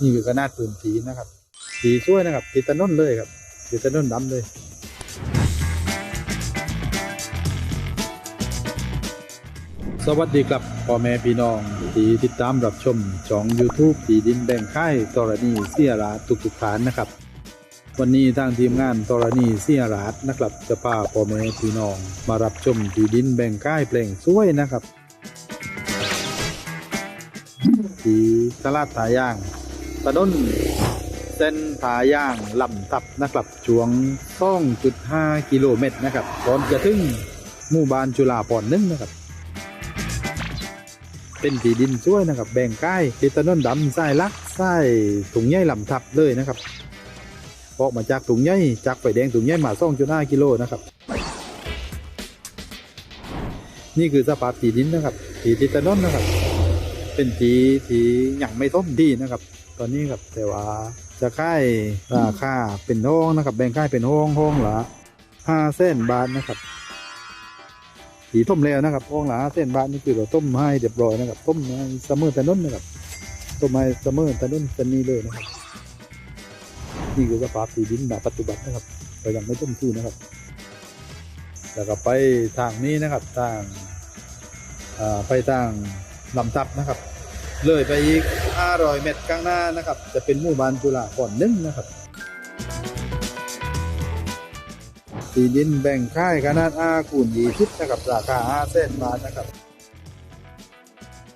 นี่คือขนาดปืนผีนะครับผีช่วยนะครับติดถนนเลยครับติดถนนดำเลยสวัสดีครับพ่อแม่พี่น้องที่ติดตามรับชมช่อง YouTube ที่ดินแบ่งค่ายตรณีเสียราทุกทุกฐานนะครับ วันนี้ทางทีมงานตรณีเสียราดนะครับ จะพาพ่อแม่พี่น้องมารับชมที่ดินแบ่งค่ายแปลงสวยนะครับที่ตลาดทายาง ถนนเส้นทาย่างลำตับนะครับช่วง2.5กิโลเมตรนะครับก่อนจะถึงหมู่บ้านจุฬาพรหนึ่งนะครับ เป็นที่ดินช่วยนะครับ แบ่งใกล้ติดถนนดำสายลักสายถุงใหญ่ลำทับเลยนะครับออกมาจากถุงใหญ่จากไฟแดงถุงใหญ่มา2.5กิโลนะครับ นี่คือสภาพที่ดินนะครับที่ติดถนนนะครับ เป็นทีที่ยังไม่ต้มดีนะครับ ตอนนี้ครับแต่ว่าจะค่ายราคาเป็นห้องนะครับ แบ่งค่ายเป็นห้องห้องละห้าเส้นบาทนะครับสีต้มแล้วนะครับห้องละห้าเส้นบาทนี่คือเราต้มให้เรียบร้อยนะครับ ต้มให้เสมอแต่นุ่นนะครับต้มให้เสมอแต่นุ่นแต่นี้เลยนะครับนี่คือสภาพที่ดินแบบปัจจุบันนะครับเรายังไม่ต้มที่นะครับ แล้วก็ไปทางนี้นะครับทางไปทางลำตับนะครับ เลยไปอีก 500 เมตรข้างหน้านะครับ จะเป็นหมู่บ้านจุฬาก่อนนึ่งนะครับที่ดินแบ่งค่ายขนาดอาคูณยี่สิบนะครับราคา5เส้นบาทนะครับ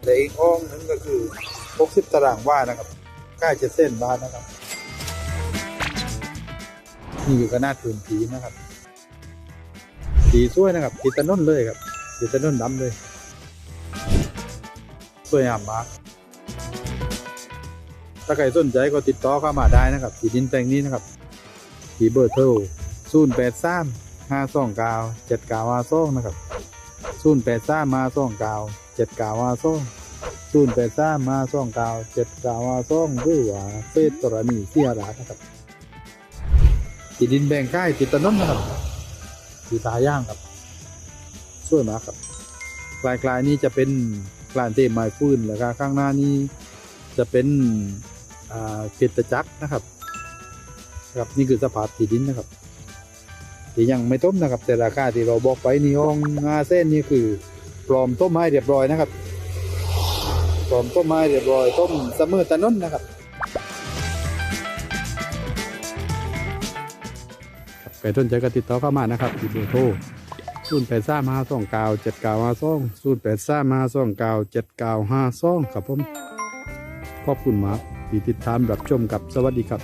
และอีกห้องนึงก็คือ 60 ตารางวานะครับค่ายจ็ดเส้นบาทนะครับนี่อยู่ขนาดพื้นที่นะครับสีสวยนะครับติดถนนเลยครับติดถนนดำเลยสวยงามมาก ถ้าใครสนใจก็ติดต่อเข้ามาได้นะครับที่ดินแปลงนี้นะครับที่เบอร์โทร0 8 3 5 2 9 7 9 5 2นะครับ0 8 3มา2 9 7 9 5 2 0 8 3มา2 9 7 9 5 2หรือว่าเฟซตรณีเสียรานะครับที่ดินแบ่งค่ายติดถนนนะครับที่ตาย่างครับสวยมาครับกลายๆนี้จะเป็นกลานเทไม้ฟื้นแล้วก็ข้างหน้านี้จะเป็น เกตจักรนะครับครับนี่คือสภาพที่ดินนะครับที่ยังไม่ต้มนะครับ แต่ราคาที่เราบอกไปนี่ห้องงาเส้นนี่คือปลอมต้มให้เรียบร้อยนะครับปลอมต้มให้เรียบร้อยต้มเสมอตะนนนะครับครับใครสนใจก็ติดต่อเข้ามานะครับที่เบอร์โทรศูนย์แปดสามห้าสองเก้าเจ็ดเก้าห้าสองศูนย์แปดสามห้าสองเก้าเจ็ดเก้าห้าสองครับผมขอบคุณมาก ที่ติดตามรับชมกับสวัสดีครับ